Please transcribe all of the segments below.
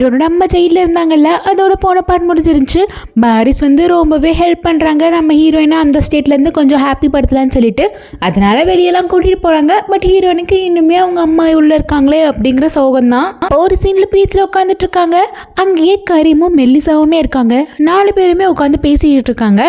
இவரோட அம்மா ஜெயிலில் இருந்தாங்கல்ல அதோட போன பாட் முடிஞ்சிருந்துச்சு. பாரிஸ் வந்து ரொம்பவே ஹெல்ப் பண்ணுறாங்க நம்ம ஹீரோயினை அந்த ஸ்டேட்லேருந்து கொஞ்சம் ஹாப்பி படுத்தலான்னு சொல்லிட்டு அதனால வெளியெல்லாம் கூட்டிகிட்டு போகிறாங்க பட் ஹீரோயினுக்கு இன்னுமே அவங்க அம்மா உள்ளே இருக்காங்களே அப்படிங்கிற சோகம் தான் ஒரு சீனில் பீச்சில் உட்காந்துட்டு இருக்காங்க. அங்கேயே கரீமும் மெல்லிசாவுமே இருக்காங்க. நாலு பேருமே உட்காந்து பேசிக்கிட்டு இருக்காங்க.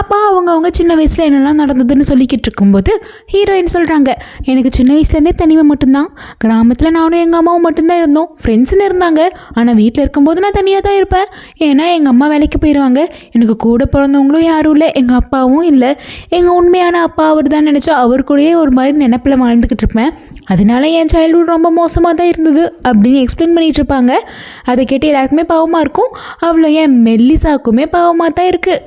அப்போ அவங்க அவங்க சின்ன வயசில் என்னெல்லாம் நடந்ததுன்னு சொல்லிக்கிட்டு இருக்கும்போது ஹீரோயின் சொல்கிறாங்க எனக்கு சின்ன வயசுலேருந்தே தனிமை மட்டும்தான். கிராமத்தில் நானும் எங்கள் அம்மாவும் மட்டும்தான் இருந்தோம். ஃப்ரெண்ட்ஸ்னு இருந்தாங்க. ஆனால் வீட்டில் இருக்கும்போது நான் தனியாக தான் இருப்பேன். ஏன்னா எங்கள் அம்மா வேலைக்கு போயிடுவாங்க எனக்கு கூட பிறந்தவங்களும் யாரும் இல்லை. எங்கள் அப்பாவும் இல்லை. எங்கள் உண்மையான அப்பா அவர் தான் நினச்சா அவர் கூடயே ஒரு மாதிரி நினப்பில் வாழ்ந்துக்கிட்டு இருப்பேன். அதனால என் சைல்ட்ஹுட் ரொம்ப மோசமாக தான் இருந்தது அப்படின்னு எக்ஸ்பிளைன் பண்ணிகிட்டு இருப்பாங்க. அதை கேட்டு எல்லாருக்குமே பாவமாக இருக்கும். அவ்வளோ என் மெல்லிசாக்குமே பாவமாக தான் இருக்குது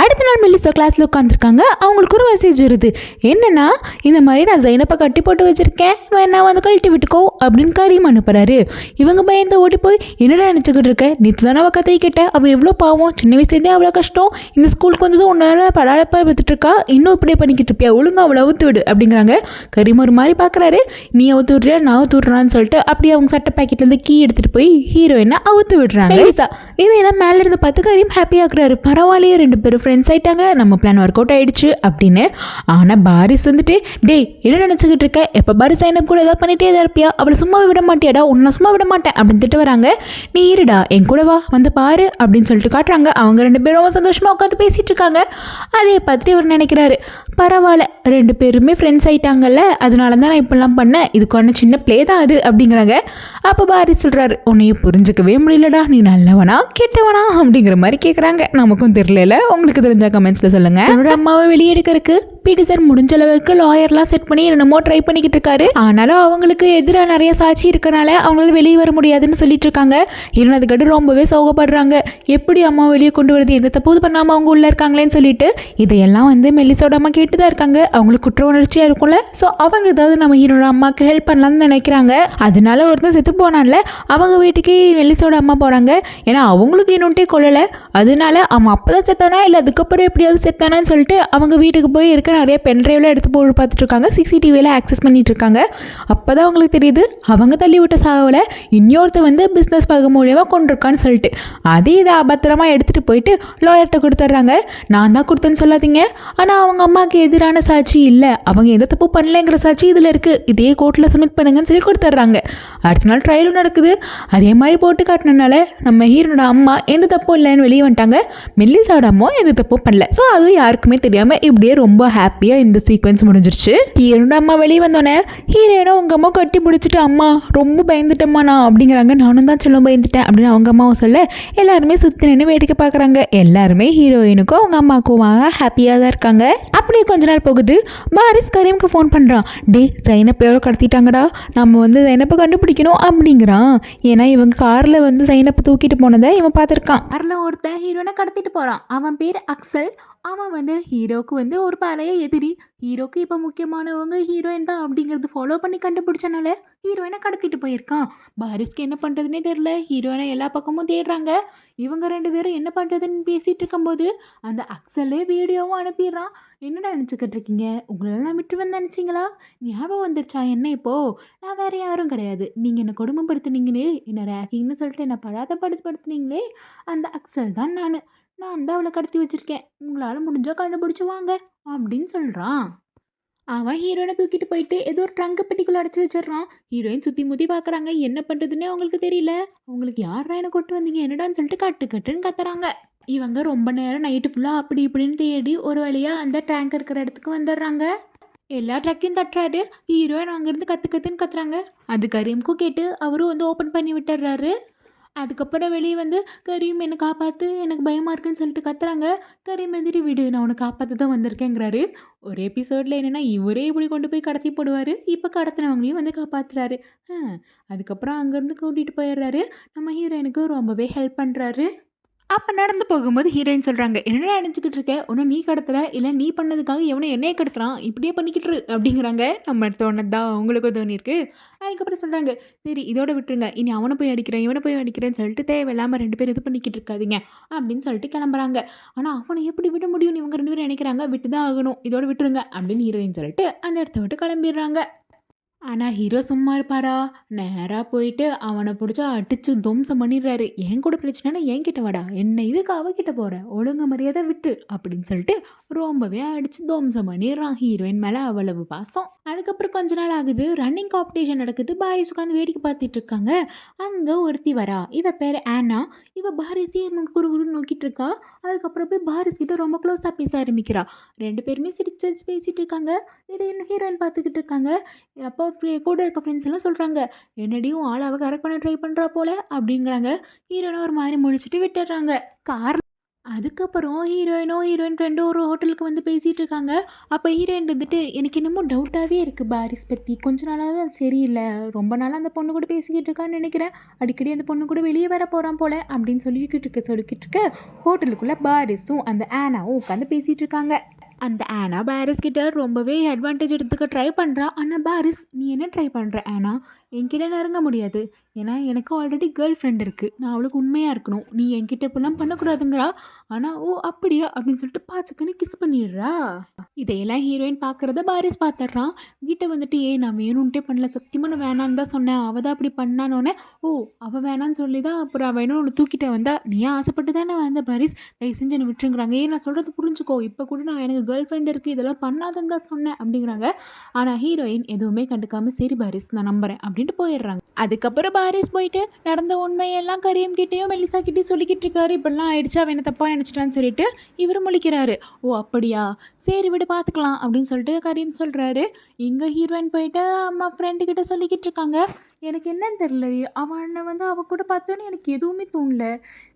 அடுத்த நாள் மெல்லிசா கிளாஸில் உட்காந்துருக்காங்க அவங்களுக்கு ஒரு மெசேஜ் வருது. என்னென்னா இந்த மாதிரி நான் ஜைனப்பை கட்டி போட்டு வச்சுருக்கேன். வேணா வந்து கழட்டி விட்டுக்கோ அப்படின்னு கரீம் அனுப்புகிறாரு இவங்க பயந்து ஓடி போய் என்னடா நினச்சிக்கிட்டு இருக்க? நேற்று தானே அவள் கதை கேட்டேன் அவள் எவ்வளோ பாவம்? சின்ன வயசுலேருந்தே அவ்வளோ கஷ்டம். இந்த ஸ்கூலுக்கு வந்ததும் உன்னால படாடப்பா பார்த்துட்டு இருக்கா இன்னும் இப்படியே பண்ணிக்கிட்டு இருப்பியா? ஒழுங்கா அவளை அவுத்து விடு அப்படிங்கிறாங்க. கரீம் ஒரு மாதிரி பார்க்குறாரு நீ அவுத்து விட்றியா நான் அவுத்து விட்றான்னு சொல்லிட்டு அப்படியே அவங்க சட்டை பாக்கெட்லேருந்து கீ எடுத்துகிட்டு போய் ஹீரோயினை அவுத்து விடுறாங்க. இதையெல்லாம் இது மேலே இருந்து பார்த்து கரீம் ஹாப்பி ஆகுறாரு. பரவாயில்லையே ரெண்டு பேரும் ஃப்ரெண்ட்ஸ் ஆயிட்டாங்க. நம்ம பிளான் ஒர்க் அவுட் ஆயிடுச்சு அப்படின்னு. ஆனால் பாரிஸ் வந்துட்டு டேய் என்ன நினச்சிக்கிட்டு இருக்க? எப்போ பாரிஸ் சைனப் கூட ஏதாவது பண்ணிட்டே தான் இருப்பியா? அவளை சும்மா விட மாட்டியாடா? உன்னை சும்மா விட மாட்டேன். அப்படின்னு திட்டு வராங்க. நீ இருடா என் கூட வா வந்து பாரு அப்படின்னு சொல்லிட்டு காட்டுறாங்க. அவங்க ரெண்டு பேரும் ரொம்ப சந்தோஷமாக உட்காந்து பேசிகிட்டு இருக்காங்க. அதே பார்த்துட்டு இவர் நினைக்கிறாரு? பரவாயில்ல ரெண்டு பேருமே ஃப்ரெண்ட்ஸ் ஆயிட்டாங்கல்ல அதனால தான் நான் இப்படிலாம் பண்ணேன். இதுக்கான சின்ன ப்ளே தான் அது அப்படிங்கிறாங்க. அப்போ பாரிஸ் சொல்கிறாரு உன்னையும் புரிஞ்சுக்கவே முடியலடா நீ நல்லவனா? கெட்டவனா அப்படிங்கிற மாதிரி கேட்குறாங்க நமக்கும் தெரியல உங்களுக்கு தெரிஞ்ச கமெண்ட்ஸில் சொல்லுங்கள் என்னோட அம்மாவை வெளியே எடுக்கிறதுக்கு பிடி சார் முடிஞ்ச அளவுக்கு லாயர்லாம் செட் பண்ணி என்னமோ ட்ரை பண்ணிக்கிட்டு இருக்காரு. ஆனாலும் அவங்களுக்கு எதிராக நிறைய சாட்சி இருக்கனால அவங்களால வெளியே வர முடியாதுன்னு சொல்லிட்டு இருக்காங்க. இருந்ததுக்கட்டு ரொம்பவே சோகப்படுறாங்க. எப்படி அம்மா வெளியே கொண்டு வருது? எந்த தப்பு பண்ணாமல் அவங்க உள்ளே இருக்காங்களேன்னு சொல்லிட்டு இதையெல்லாம் வந்து மெல்லிசோட அம்மா கேட்டு தான் இருக்காங்க. அவங்களுக்கு குற்ற உணர்ச்சியாக இருக்கும்ல. ஸோ அவங்க ஏதாவது நம்ம ஹீரோட அம்மாவுக்கு ஹெல்ப் பண்ணலாம்னு நினைக்கிறாங்க. அதனால ஒருத்தன் செத்து போனான்ல அவங்க வீட்டுக்கு மெல்லிசோட அம்மா போகிறாங்க ஏன்னா அவங்களுக்கு வேணும்ட்டே கொள்ளலை அதனால அவன் அப்போ தான் செத்தானா? இல்லை அதுக்கப்புறம் எப்படியாவது செத்தானான்னு சொல்லிட்டு அவங்க வீட்டுக்கு போய் இருக்க நிறைய பென்ட்ரைவில் எடுத்து போட்டு பார்த்துட்டு இருக்காங்க சிசிடிவியில் ஆக்சஸ் பண்ணிட்டு இருக்காங்க அப்போ தான் அவங்களுக்கு தெரியுது அவங்க தள்ளி விட்ட சாவில் இன்னொருத்த வந்து பிஸ்னஸ் பகு மூலியமாக கொண்டிருக்கான்னு சொல்லிட்டு. அதே இதை அபத்திரமாக எடுத்துகிட்டு போயிட்டு லாயர்கிட்ட கொடுத்துட்றாங்க. நான் தான் கொடுத்தேன்னு சொல்லாதீங்க. ஆனால் அவங்க அம்மாவுக்கு எதிரான சாட்சி இல்லை. அவங்க எந்த தப்பு பண்ணலைங்கிற சாட்சி இதில் இருக்குது இதே கோர்ட்டில் சப்மிட் பண்ணுங்கன்னு சொல்லி கொடுத்துட்றாங்க. அடுத்த நாள் ட்ரையலும் நடக்குது. அதே மாதிரி போட்டு காட்டினனால நம்ம ஹீரோட அம்மா எந்த தப்பும் இல்லைன்னு வெளியே வந்துட்டாங்க. மெல்லிசாவோட அம்மா எந்த தப்பும் பண்ணல. ஸோ அது யாருக்குமே தெரியாமல் இப்படியே ரொம்ப ஹாப்பியாக இந்த சீக்வன்ஸ் முடிஞ்சிருச்சு. ஹீரோட அம்மா வெளியே வந்தோடனே ஹீரோயினை உங்கள் அம்மா கட்டி பிடிச்சிட்டு அம்மா ரொம்ப பயந்துட்டேம்மா நான் அப்படிங்கிறாங்க. நானும் தான் சொல்ல பயந்துட்டேன் அப்படின்னு அவங்க அம்மாவும் சொல்ல எல்லாருமே சுற்றி நின்று வேடிக்கை பார்க்குறாங்க. எல்லாருமே ஹீரோயினுக்கும் அவங்க அம்மாவுக்கும் ஹாப்பியாக தான் இருக்காங்க. அப்படியே கொஞ்ச நாள் போகுது. பாரிஸ் கரீமுக்கு ஃபோன் பண்ணுறான் டே ஜைனப் யாரோ கடத்திட்டாங்கடா. நம்ம வந்து சைனப்பை கண்டுபிடிக்கணும் அப்படிங்கிறான். ஏன்னா இவங்க காரில் வந்து சைனப்பை தூக்கிட்டு போனதை இவன் பார்த்துருக்கான். காரில் ஒருத்தன் ஹீரோனை கடத்திட்டு போகிறான் அவன் பேர் அக்சல். அவன் வந்து ஹீரோக்கு வந்து ஒரு பழைய எதிரி. ஹீரோக்கு இப்போ முக்கியமானவங்க ஹீரோயின் தான் அப்படிங்கிறது ஃபாலோ பண்ணி கண்டுபிடிச்சனால ஹீரோயினை கடத்திட்டு போயிருக்கான். பாரிஸ்க்கு என்ன பண்ணுறதுனே தெரில ஹீரோயினை எல்லா பக்கமும் தேடுறாங்க. இவங்க ரெண்டு பேரும் என்ன பண்ணுறதுன்னு பேசிகிட்டு இருக்கும்போது அந்த அக்சலே வீடியோவும் அனுப்பிடுறான். என்னடா நினச்சிக்கிட்டு இருக்கீங்க? உங்களெல்லாம் விட்டுருவேன் நினச்சிங்களா? ஞாபகம் வந்துருச்சா என்ன இப்போது நான் வேறு யாரும் கிடையாது. நீங்கள் என்னை கொடுமைப்படுத்துனீங்களே. என்னை ரேக்கிங்னு சொல்லிட்டு என்னை படாதப்படுத்தப்படுத்துனீங்களே அந்த அக்சல் தான் நான். நான் தான் அவளை கடத்தி வச்சிருக்கேன். உங்களால் முடிஞ்சால் கண்டுபிடிச்சி வாங்க அப்படின்னு சொல்கிறான் அவன் ஹீரோயினை தூக்கிட்டு போயிட்டு ஏதோ ஒரு ட்ரங்க் பெட்டிக்குள்ள அடைச்சி வச்சிடுறான். ஹீரோயின் சுற்றி முத்தி பார்க்குறாங்க என்ன பண்ணுறதுன்னே அவங்களுக்கு தெரியல. உங்களுக்கு யாரா என்ன கொண்டு வந்தீங்க? என்னடான்னு சொல்லிட்டு கட்டு கட்டுன்னு கத்துறாங்க. இவங்க ரொம்ப நேரம் நைட்டு ஃபுல்லாக அப்படி இப்படின்னு தேடி ஒரு வழியாக அந்த டேங்க் இருக்கிற இடத்துக்கு வந்துடுறாங்க. எல்லா ட்ரக்கையும் தட்டுறாரு. ஹீரோயின் அங்கேருந்து கற்று கத்துன்னு கத்துறாங்க. அது கரீம்க்கும் கேட்டு அவரும் வந்து ஓப்பன் பண்ணி விட்டுறாரு அதுக்கப்புறம் வெளியே வந்து கரீம் என்னை காப்பாற்று எனக்கு பயமாக இருக்குன்னு சொல்லிட்டு கத்துறாங்க. கரீம் எந்திரி விடு. நான் உன்னை காப்பாற்ற தான் வந்திருக்கேங்கிறாரு. ஒரு எபிசோடில் என்னென்னா இவரே இப்படி கொண்டு போய் கடத்தி போடுவார். இப்போ கடத்தினவங்களையும் வந்து காப்பாற்றுறாரு அதுக்கப்புறம் அங்கேருந்து கூட்டிகிட்டு போயிடுறாரு. நம்ம ஹீரோயினுக்கு ரொம்பவே ஹெல்ப் பண்ணுறாரு அப்போ நடந்து போகும்போது ஹீரோயின் சொல்கிறாங்க என்னடா நினச்சிக்கிட்டு இருக்க? உன்னை நீ கடத்துற? இல்லை நீ பண்ணதுக்காக எவனை என்னையே கடத்துறான்? இப்படியே பண்ணிக்கிட்டு இரு அப்படிங்கிறாங்க. நம்ம தோணது தான் அவங்களுக்கும் தோணியிருக்கு. அதுக்கப்புறம் சொல்கிறாங்க சரி இதோட விட்டுருங்க. இனி அவனை போய் அடிக்கிறேன் இவனை போய் அடிக்கிறேன்னு சொல்லிட்டு தேவையில்லாமல் ரெண்டு பேரும் இது பண்ணிக்கிட்டு இருக்காதிங்க அப்படின்னு சொல்லிட்டு கிளம்புறாங்க. ஆனால் அவனை எப்படி விட முடியும்னு இவங்க ரெண்டு பேரும் நினைக்கிறாங்க? விட்டு தான் ஆகணும். இதோட விட்டுருங்க அப்படின்னு ஹீரோயின் சொல்லிட்டு அந்த இடத்த விட்டு கிளம்பிடுறாங்க. ஆனால் ஹீரோ சும்மா இருப்பாரா? நேராக போயிட்டு அவனை பிடிச்சா அடிச்சு துவம்சம் பண்ணிடுறாரு. என் கூட பிரச்சனைனா என்கிட்ட வாடா. என்ன இதுக்கு அவகிட்ட போகிற ஒழுங்கு மரியாதை விட்டு அப்படின்னு சொல்லிட்டு ரொம்பவே அடித்து துவம்சம் பண்ணிடுறான் ஹீரோயின் மேலே அவ்வளவு பாசம். அதுக்கப்புறம் கொஞ்ச நாள் ஆகுது. ரன்னிங் காம்படிஷன் நடக்குது. பாய்ஸ் உட்காந்து வேடிக்கை பார்த்துட்டு இருக்காங்க. அங்கே ஒருத்தி வரா. இவ பேர் ஆனா. இவ பாரிஸே குரு குருன்னு நோக்கிட்டு இருக்கா. அதுக்கப்புறம் போய் பாரிஸ் கிட்ட ரொம்ப க்ளோஸாக பேச ஆரம்பிக்கிறா. ரெண்டு பேருமே சிரிச்சு பேசிட்டு இருக்காங்க. இதை இன்னும் ஹீரோயின் பார்த்துக்கிட்டு இருக்காங்க. அப்போ கூட இருக்க ஃப்ரெண்ட்ஸ் எல்லாம் சொல்கிறாங்க என்னடியும் ஆள் அவ கரெக்ட் பண்ண ட்ரை பண்ணுறா போல? அப்படிங்கிறாங்க. ஹீரோயினை ஒரு மாதிரி முடிச்சுட்டு விட்டுடுறாங்க கார் அதுக்கப்புறம் ஹீரோயினோ ஹீரோயின் ஃப்ரெண்டும் ஒரு ஹோட்டலுக்கு வந்து பேசிகிட்டு இருக்காங்க. அப்போ ஹீரோயின் வந்துட்டு எனக்கு என்னமோ டவுட்டாகவே இருக்குது பாரிஸ் பற்றி கொஞ்ச நாளாகவே அது சரியில்லை. ரொம்ப நாளாக அந்த பொண்ணு கூட பேசிக்கிட்டு இருக்கான்னு நினைக்கிறேன். அடிக்கடி அந்த பொண்ணு கூட வெளியே வர போகிறான் போல அப்படின்னு சொல்லிக்கிட்டு இருக்க சொல்லிக்கிட்டு இருக்க ஹோட்டலுக்குள்ளே பாரிஸும் அந்த ஆனாவும் உட்காந்து பேசிகிட்டு இருக்காங்க. அந்த ஆனா பாரிஸ் கிட்ட ரொம்பவே அட்வான்டேஜ் எடுத்துக்க ட்ரை பண்ணுறா ஆனால் பாரிஸ் நீ என்ன ட்ரை பண்ணுற ஆனா? என்கிட்ட நெருங்க முடியாது. ஏன்னா எனக்கு ஆல்ரெடி கேர்ள் ஃப்ரெண்ட் இருக்குது நான் அவளுக்கு உண்மையாக இருக்கணும். நீ என்கிட்ட இப்படிலாம் பண்ணக்கூடாதுங்கிறா. ஆனால் ஓ அப்படியா? அப்படின்னு சொல்லிட்டு பாச்சுக்குன்னு கிஸ் பண்ணிடுறா. இதையெல்லாம் ஹீரோயின் பார்க்குறத பாரிஸ் பார்த்துட்றான் வீட்டை வந்துட்டு ஏ நான் வேணும்ன்ட்டே பண்ணல. சத்தியமாக நான் வேணான்னு தான் சொன்னேன். அவள் தான் அப்படி பண்ணானோன்னே. ஓ அவள் வேணான்னு சொல்லி தான் அப்புறம் அவள் என்ன ஒன்று தூக்கிட்ட வந்தா? நீ ஆசைப்பட்டு தானே வந்த பாரிஸ்? தயவு செஞ்சு என்னை விட்டுருங்கிறாங்க. ஏன் நான் சொல்கிறது புரிஞ்சுக்கோ. இப்போ கூட நான் எனக்கு கேர்ள் ஃப்ரெண்ட் இருக்குது இதெல்லாம் பண்ணாதுன்னு தான் சொன்னேன். அப்படிங்கிறாங்க. ஆனால் ஹீரோயின் எதுவுமே கண்டுக்காமல் சரி பாரிஸ் நான் நம்புறேன். அப்படின்ட்டு போயிடுறாங்க. அதுக்கப்புறம் பாரிஸ் போயிட்டு நடந்த உண்மையெல்லாம் கரியம் கிட்டேயும் மெல்லிசா கிட்டேயும் சொல்லிக்கிட்டு இருக்காரு. இப்படிலாம் ஆயிடுச்சு. அவன் என்ன தப்பாக நினச்சிட்டான்னு சொல்லிட்டு இவர் முழிக்கிறாரு. ஓ அப்படியா? சரி விடு பார்த்துக்கலாம் அப்படின்னு சொல்லிட்டு கரீம் சொல்கிறாரு இங்கே ஹீரோயின் போயிட்டு அம்மா ஃப்ரெண்டு கிட்ட சொல்லிக்கிட்டு இருக்காங்க. எனக்கு என்னன்னு தெரியல அவனை வந்து அவ கூட பார்த்தோன்னே எனக்கு எதுவுமே தோணல.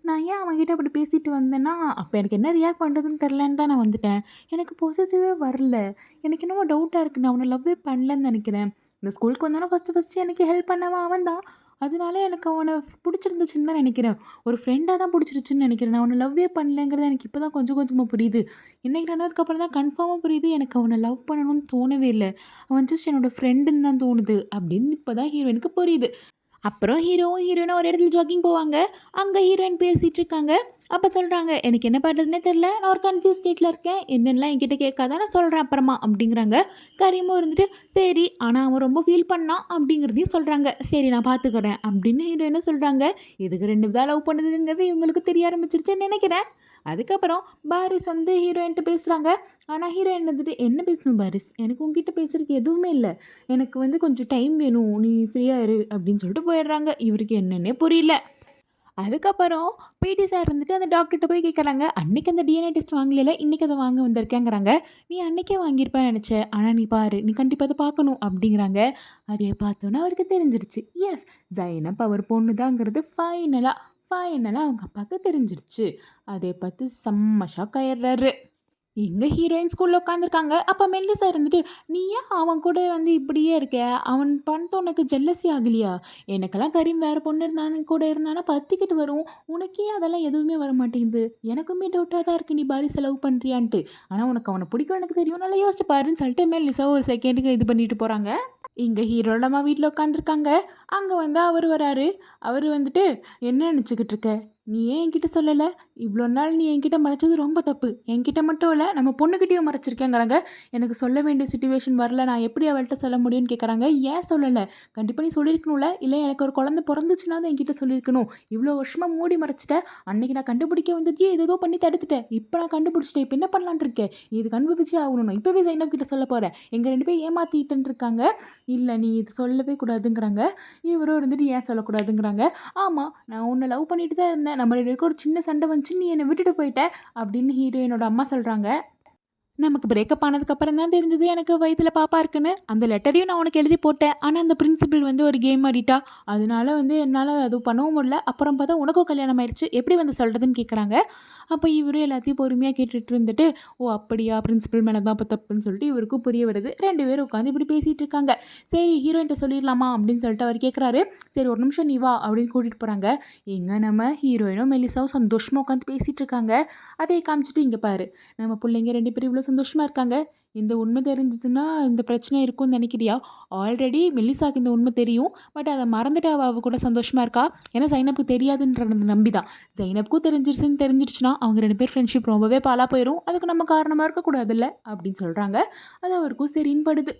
நான் ஏன் அவன்கிட்ட அப்படி பேசிட்டு வந்தேன்னா அப்போ எனக்கு என்ன ரியாக்ட் பண்ணுறதுன்னு தெரிலன்னு தான் நான் வந்துட்டேன். எனக்கு பொசிசிவே வரல. எனக்கு என்னவோ டவுட்டாக இருக்குது நான் அவனை லவ்வே பண்ணலன்னு நினைக்கிறேன். இந்த ஸ்கூலுக்கு வந்தோன்னா ஃபஸ்ட்டு ஃபஸ்ட்டு எனக்கு ஹெல்ப் பண்ணவன் அவன் தான் அதனால எனக்கு அவனை பிடிச்சிருந்துச்சுன்னு தான் நினைக்கிறேன். ஒரு ஃப்ரெண்டாக தான் பிடிச்சிருச்சுன்னு நினைக்கிறேன். நான் அவனை லவ்வே பண்ணலங்கிறது எனக்கு இப்போ தான் கொஞ்சம் கொஞ்சமாக புரியுது. இன்றைக்கி நடந்ததுக்கப்புறம் தான் கன்ஃபார்மாக புரியுது. எனக்கு அவனை லவ் பண்ணணும்னு தோணவே இல்லை. அவன் ஜஸ்ட் என்னோடய ஃப்ரெண்டுன்னு தான் தோணுது. அப்படின்னு இப்போ தான் ஹீரோயினுக்கு புரியுது. அப்புறம் ஹீரோவும் ஹீரோயினும் ஒரு இடத்துல ஜாக்கிங் போவாங்க. அங்கே ஹீரோயின் பேசிகிட்டு இருக்காங்க. அப்போ சொல்கிறாங்க எனக்கு என்ன பண்ணுறதுனே தெரில நான் ஒரு கன்ஃபியூஸ் ஸ்டேட்டில் இருக்கேன். என்னென்னலாம் என்கிட்ட கேட்காத நான் சொல்கிறேன் அப்புறமா அப்படிங்கிறாங்க. கரீமும் இருந்துட்டு சரி ஆனால் அவன் ரொம்ப ஃபீல் பண்ணான் அப்படிங்கிறதையும் சொல்கிறாங்க சரி நான் பார்த்துக்கிறேன் அப்படின்னு ஹீரோயினும் சொல்கிறாங்க இதுக்கு ரெண்டு விதம் லவ் பண்ணுதுங்கிறது இவங்களுக்கு தெரிய ஆரம்பிச்சிருச்சுன்னு நினைக்கிறேன். அதுக்கப்புறம் பாரிஸ் வந்து ஹீரோயின்ட்டு பேசுகிறாங்க ஆனால் ஹீரோயின் வந்துட்டு என்ன பேசணும் பாரிஸ்? எனக்கு உங்ககிட்ட பேசுறதுக்கு எதுவுமே இல்லை. எனக்கு வந்து கொஞ்சம் டைம் வேணும். நீ ஃப்ரீயாக இரு அப்படின்னு சொல்லிட்டு போயிடுறாங்க. இவருக்கு என்னன்னே புரியல. அதுக்கப்புறம் பிடி சார் வந்துட்டு அந்த டாக்டர்கிட்ட போய் கேட்குறாங்க அன்னைக்கு அந்த டிஎன்ஏ டெஸ்ட் வாங்கலையில இன்றைக்கி அதை வாங்க வந்திருக்கேங்கிறாங்க. நீ அன்னைக்கே வாங்கியிருப்பேன் நினச்சேன் ஆனால் நீ பாரு நீ கண்டிப்பாக அதை பார்க்கணும் அப்படிங்கிறாங்க. அதை பார்த்தோன்னே அவருக்கு தெரிஞ்சிருச்சு. எஸ் ஜைனப் அவர் பொண்ணு தாங்கிறது ஃபைனலாக அப்பா என்னெல்லாம் அவங்க அப்பாவுக்கு தெரிஞ்சிருச்சு. அதை பார்த்து செம்ம ஷாக் ஆயிடுறாரு. எங்கள் ஹீரோயின் ஸ்கூலில் உட்காந்துருக்காங்க அப்போ மெல்லிசா இருந்துட்டு நீ ஏன் அவன் கூட வந்து இப்படியே இருக்க? அவன் பணத்தை உனக்கு ஜெல்லசி ஆகலையா? எனக்கெல்லாம் கரீம் வேறு பொண்ணு இருந்தானு கூட இருந்தானா பத்திக்கிட்டு வரும். உனக்கே அதெல்லாம் எதுவுமே வர மாட்டேங்குது எனக்குமே டவுட்டாக தான் இருக்கு. நீ பாரி செலவு பண்ணுறியான்ட்டு ஆனால் உனக்கு அவனை பிடிக்கும் எனக்கு தெரியும் நல்லா யோசிச்சு பாருன்னு சொல்லிட்டு மெல்லிசா ஒரு செகண்டுக்கு இது பண்ணிட்டு போகிறாங்க இங்கே ஹீரோட அம்மா வீட்டில் உட்காந்துருக்காங்க அங்கே வந்து அவர் வராரு. அவர் வந்துட்டு என்ன நினச்சிக்கிட்டு இருக்க? நீ ஏன் என்கிட்ட சொல்லலை? இவ்வளோ நாள் நீ என்கிட்ட மறைச்சது ரொம்ப தப்பு. என்கிட்ட மட்டும் இல்லை நம்ம பொண்ணுக்கிட்டேயும் மறைச்சிருக்கேங்கிறாங்க. எனக்கு சொல்ல வேண்டிய சுச்சுவேஷன் வரல. நான் எப்படி அவள்கிட்ட சொல்ல முடியும்னு கேட்குறாங்க ஏன் சொல்லலை? கண்டிப்பாக நீ சொல்லியிருக்கணும்ல இல்லை எனக்கு ஒரு குழந்தை பிறந்துச்சுன்னா தான் என்கிட்ட சொல்லியிருக்கணும் இவ்வளோ வருஷமாக மூடி மறைச்சிட்டேன் அன்னைக்கு நான் கண்டுபிடிக்க வந்ததையே ஏதோ பண்ணி தடுத்துட்டேன். இப்போ நான் கண்டுபிடிச்சிட்டேன். இப்போ என்ன பண்ணலான்னு இருக்கேன் இது கண்டுபிடிச்சே ஆகணும் நான் இப்போவே ஜைனப் கிட்ட சொல்ல போகிறேன் எங்கள் ரெண்டு பேரும் ஏமாத்திட்டுன்னு இருக்காங்க. இல்லை நீ இது சொல்லவே கூடாதுங்கிறாங்க. இவரும் இருந்துட்டு ஏன் சொல்லக்கூடாதுங்கிறாங்க. ஆமாம் நான் உன்னை லவ் பண்ணிட்டு தான் இருந்தேன். நம்ம ரெண்டு பேருக்கு ஒரு சின்ன சண்டை வந்துச்சு நீ என்னை விட்டுட்டு போயிட்ட அப்படின்னு ஹீரோயினோட அம்மா சொல்கிறாங்க நமக்கு பிரேக்கப் ஆனதுக்கப்புறம் தான் தெரிஞ்சது எனக்கு வயதில் பாப்பா இருக்குன்னு. அந்த லெட்டரையும் நான் உனக்கு எழுதி போட்டேன். ஆனால் அந்த பிரின்சிபல் வந்து ஒரு கேம் ஆடிட்டா. அதனால வந்து என்னால் அது பண்ணவும் முடியல. அப்புறம் பார்த்தா உனக்கும் கல்யாணம் ஆயிடுச்சு. எப்படி வந்து சொல்கிறதுன்னு கேட்குறாங்க அப்போ இவரும் எல்லாத்தையும் பொறுமையாக கேட்டுட்டு இருந்துட்டு ஓ அப்படியா பிரின்சிபல் மேலே தான் இப்போ தப்புன்னு சொல்லிட்டு இவருக்கும் புரிய வருது ரெண்டு பேரும் உட்காந்து இப்படி பேசிகிட்டு இருக்காங்க. சரி ஹீரோயின்ட்ட சொல்லிடலாமா? அப்படின்னு சொல்லிட்டு அவர் கேட்குறாரு சரி ஒரு நிமிஷம் நீ வா அப்படின்னு கூட்டிகிட்டு போகிறாங்க எங்கே நம்ம ஹீரோயினும் மெலிசாவும் சந்தோஷமாக உட்காந்து பேசிகிட்டு இருக்காங்க. அதை காமிச்சிட்டு இங்கே பாரு. நம்ம பிள்ளைங்க ரெண்டு பேரும் இவ்வளோ சந்தோஷமாக இருக்காங்க. இந்த உண்மை தெரிஞ்சதுன்னா இந்த பிரச்சனை இருக்கும்னு நினைக்கிறியா? ஆல்ரெடி மெல்லிசாக்கு இந்த உண்மை தெரியும். பட் அதை மறந்துட்டு அவ கூட சந்தோஷமாக இருக்கா? ஏன்னா ஜைனப்புக்கு தெரியாதுன்றத நம்பி தான் ஜைனப்புக்கும் தெரிஞ்சிருச்சுன்னு தெரிஞ்சிருச்சுன்னா அவங்க ரெண்டு பேர் ஃப்ரெண்ட்ஷிப் ரொம்பவே பாலாக போயிடும் அதுக்கு நம்ம காரணமாக இருக்கக்கூடாதுல்ல அப்படின்னு சொல்கிறாங்க அது அவருக்கும் சரின்னு படுது.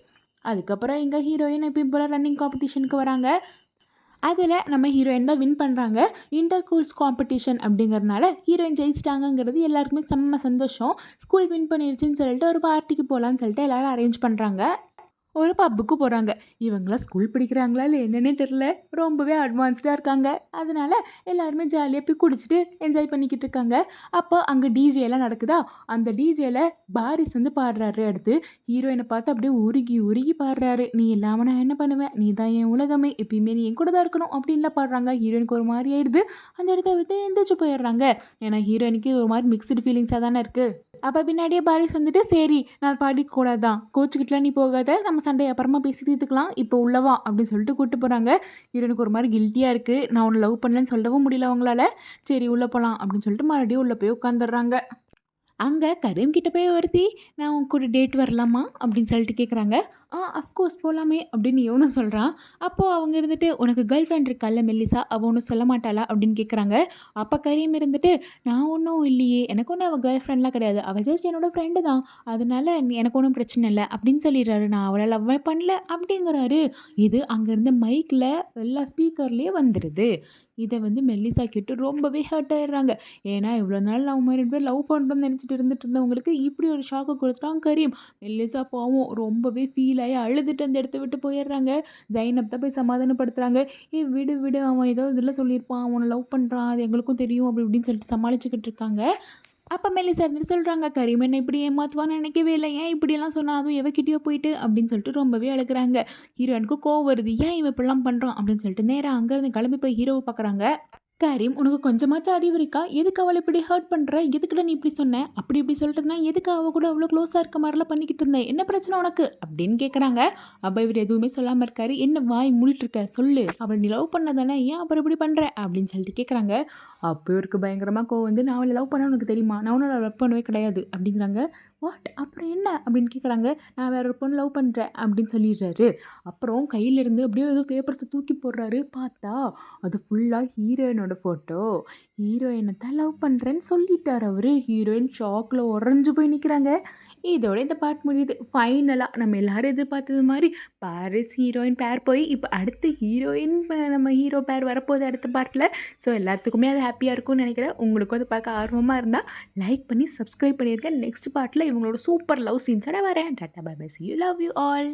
அதுக்கப்புறம் எங்கள் ஹீரோயின் எப்பயும் போல் ரன்னிங் காம்படிஷனுக்கு வராங்க. அதில் நம்ம ஹீரோயின் தான் வின் பண்ணுறாங்க இன்டர் கூல்ஸ் காம்படிஷன் அப்படிங்கிறனால ஹீரோயின் ஜெயிச்சிட்டாங்கங்கிறது எல்லாருக்குமே செம்ம சந்தோஷம். ஸ்கூல் வின் பண்ணிருச்சுன்னு சொல்லிட்டு ஒரு பார்ட்டிக்கு போகலான்னு சொல்லிட்டு எல்லோரும் அரேஞ்ச் பண்ணுறாங்க ஒரு பப்புக்கு போகிறாங்க இவங்களாம் ஸ்கூல் படிக்கிறாங்களா இல்லை என்னன்னே தெரில ரொம்பவே அட்வான்ஸ்டாக இருக்காங்க. அதனால எல்லாருமே ஜாலியாக போய் குடிச்சிட்டு என்ஜாய் பண்ணிக்கிட்டு இருக்காங்க. அப்போ அங்கே டிஜேலாம் எல்லாம் நடக்குதா? அந்த டிஜேல பாரிஸ் வந்து பாடுறாரு. அடுத்து ஹீரோயினை பார்த்து அப்படியே உருகி உருகி பாடுறாரு. நீ இல்லாமல் நான் என்ன பண்ணுவேன்? நீ தான் என் உலகமே. எப்பயுமே நீ என் கூட தான் இருக்கணும். அப்படின்லாம் பாடுறாங்க. ஹீரோயினுக்கு ஒரு மாதிரி ஆயிடுது. அந்த இடத்த விட்டு எந்திரிச்சு போயிடுறாங்க. ஏன்னா ஹீரோயினுக்கு ஒரு மாதிரி மிக்சடு ஃபீலிங்ஸாக தானே இருக்குது அப்போ பின்னாடியே பாரிஸ் வந்துட்டு சரி நான் பாடிக்கூடாதான் கோச்சுக்கிட்டலாம் நீ போகாத. நம்ம சண்டை அப்புறமா பேசி தீர்த்துக்கலாம். இப்போ உள்ளவா அப்படின்னு சொல்லிட்டு கூப்பிட்டு போகிறாங்க எனக்கு ஒரு மாதிரி கில்ட்டியாக இருக்குது நான் உன்னை லவ் பண்ணலன்னு சொல்லவும் முடியல அவங்களால. சரி உள்ளே போகலாம் அப்படின்னு சொல்லிட்டு மறுபடியும் உள்ளே போய் உட்காந்துடுறாங்க அங்கே கரீம் கிட்ட போய் ஒருத்தி நான் உன் கூட டேட் வரலாமா? அப்படின்னு சொல்லிட்டு கேட்குறாங்க ஆ அஃப்கோர்ஸ் போகலாமே அப்படின்னு இவனும் சொல்கிறான் அப்போது அவங்க இருந்துட்டு உனக்கு கேர்ள் ஃப்ரெண்ட் இருக்கால்ல மெல்லிசா அவள் ஒன்றும் சொல்ல மாட்டாளா? அப்படின்னு கேட்குறாங்க அப்போ கரீம் இருந்துட்டு நான் ஒன்றும் இல்லையே எனக்கு ஒன்றும் அவள் கேர்ள் ஃப்ரெண்ட்லாம் கிடையாது. அவள் ஜஸ்ட் என்னோடய ஃப்ரெண்டு தான். அதனால எனக்கு ஒன்றும் பிரச்சனை இல்லை அப்படின்னு சொல்லிடுறாரு. நான் அவளை லவ் பண்ணல அப்படிங்கிறாரு. இது அங்கேருந்து மைக்கில் எல்லா ஸ்பீக்கர்லேயே வந்துடுது இதை வந்து மெல்லிசா கேட்டு ரொம்பவே ஹர்ட் ஆயிடுறாங்க. ஏன்னா இவ்வளோ நாள் அவங்க ரெண்டு பேர் லவ் பண்ணுறோம்னு நினச்சிட்டு இருந்துட்டு இருந்தவங்களுக்கு இப்படி ஒரு ஷாக்கை கொடுத்துட்டான் கரீம். மெல்லிசா பாவம் ரொம்பவே ஃபீல் ஆகி அழுதுட்டு அந்த இடத்த விட்டு போயிடுறாங்க. ஜைனப் தான் போய் சமாதானப்படுத்துகிறாங்க ஏ விடு விடு. அவன் ஏதோ இதில் சொல்லியிருப்பான். அவனை லவ் பண்ணுறான் அது எங்களுக்கும் தெரியும். அப்படி இப்படின்னு சொல்லிட்டு சமாளிச்சுக்கிட்டு இருக்காங்க. அப்போ மெல்லிசா இருந்துட்டு சொல்கிறாங்க கரீம் என்ன இப்படி ஏமாத்துவான்னு நினைக்கவே இல்லை. ஏன் இப்படியெல்லாம் சொன்னால் அதுவும் எவகிட்டயோ போயிட்டு அப்படின்னு சொல்லிட்டு ரொம்பவே அழுக்கிறாங்க ஹீரோனுக்கு கோவம் வருது. ஏன் இவன் இப்படிலாம் பண்ணுறான் அப்படின்னு சொல்லிட்டு நேராக அங்கேருந்து கிளம்பி போய் ஹீரோவை பார்க்குறாங்க கரீம் உனக்கு கொஞ்சமாச்சும் அறிவு இருக்கா? எதுக்கு அவளை இப்படி ஹர்ட் பண்ணுற எதுக்குடா நீ இப்படி சொன்ன? அப்படி இப்படி சொல்லிட்டுனா எதுக்கு அவள் கூட அவ்வளோ க்ளோஸாக இருக்க மாதிரிலாம் பண்ணிக்கிட்டு இருந்தேன் என்ன பிரச்சனை உனக்கு? அப்படின்னு கேட்குறாங்க அப்போ இவர் எதுவுமே சொல்லாமல் இருக்காரு. என்ன வாய் மூடிட்டு இருக்க? சொல்லு. அவள் நீ லவ் பண்ண தானே? ஏன் அப்புறம் இப்படி பண்ணுற அப்படின்னு சொல்லிட்டு கேட்குறாங்க அப்போ இருக்கு பயங்கரமாக கோவம் வந்து நான் அவளை லவ் பண்ண உனக்கு தெரியுமா? நான் உன்னை லவ் பண்ணவே கிடையாது. அப்படிங்கிறாங்க. வாட் அப்புறம் என்ன? அப்படின்னு கேட்குறாங்க நான் வேற ஒரு பொண்ணு லவ் பண்ணுறேன் அப்படின்னு சொல்லிடுறாரு. அப்புறம் கையிலேருந்து அப்படியே ஏதோ பேப்பர்ஸை தூக்கி போடுறாரு. பார்த்தா அது ஃபுல்லாக ஹீரோயினோட ஃபோட்டோ ஹீரோயினை தான் லவ் பண்ணுறேன்னு சொல்லிட்டார் அவர். ஹீரோயின் ஷாக்கில் உறைஞ்சு போய் நிற்கிறாங்க இதோட இந்த பார்ட் முடியுது. ஃபைனலாக நம்ம எல்லோரும் எதிர்பார்த்தது மாதிரி பாரிஸ் ஹீரோயின் பேர் போய் இப்போ அடுத்த ஹீரோயின் நம்ம ஹீரோ பேர் வரப்போகுது அடுத்த பார்ட்டில் ஸோ எல்லாத்துக்குமே அது ஹாப்பியாக இருக்கும்னு நினைக்கிறேன். உங்களுக்கும் அது பார்க்க ஆர்வமாக இருந்தால் லைக் பண்ணி சப்ஸ்கிரைப் பண்ணியிருக்கேன் நெக்ஸ்ட் பார்ட்டில் இவங்களோட சூப்பர் லவ் சீன்ஸோட வரேன். Tata bye bye see you love you all